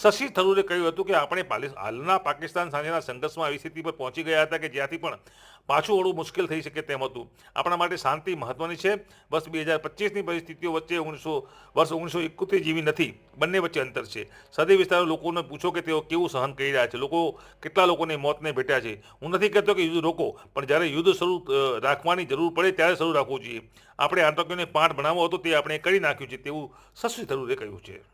શશી થરૂરે કહ્યું હતું કે આપણે પાલિસ- હાલના પાકિસ્તાન સાથેના સંઘર્ષમાં એવી સ્થિતિ પર પહોંચી ગયા હતા કે જ્યાંથી પણ પાછું વળવું મુશ્કેલ થઈ શકે તેમ હતું. આપણા માટે શાંતિ મહત્વની છે. બસ બે હજાર પચીસની પરિસ્થિતિઓ વચ્ચે ઓગણીસો, વર્ષ ઓગણીસો એકોતેર જેવી નથી. બંને વચ્ચે અંતર છે. સદી વિસ્તારના લોકોને પૂછો કે તેઓ કેવું સહન કરી રહ્યા છે. લોકો, કેટલા લોકોને મોતને ભેટ્યા છે? હું નથી કહેતો કે યુદ્ધ રોકો, પણ જ્યારે યુદ્ધ શરૂ રાખવાની જરૂર પડે ત્યારે શરૂ રાખવું જોઈએ. આપણે આતંકીઓને પાઠ ભણાવવો હતો તે આપણે કરી નાખ્યું છે તેવું શશી થરૂરે કહ્યું છે.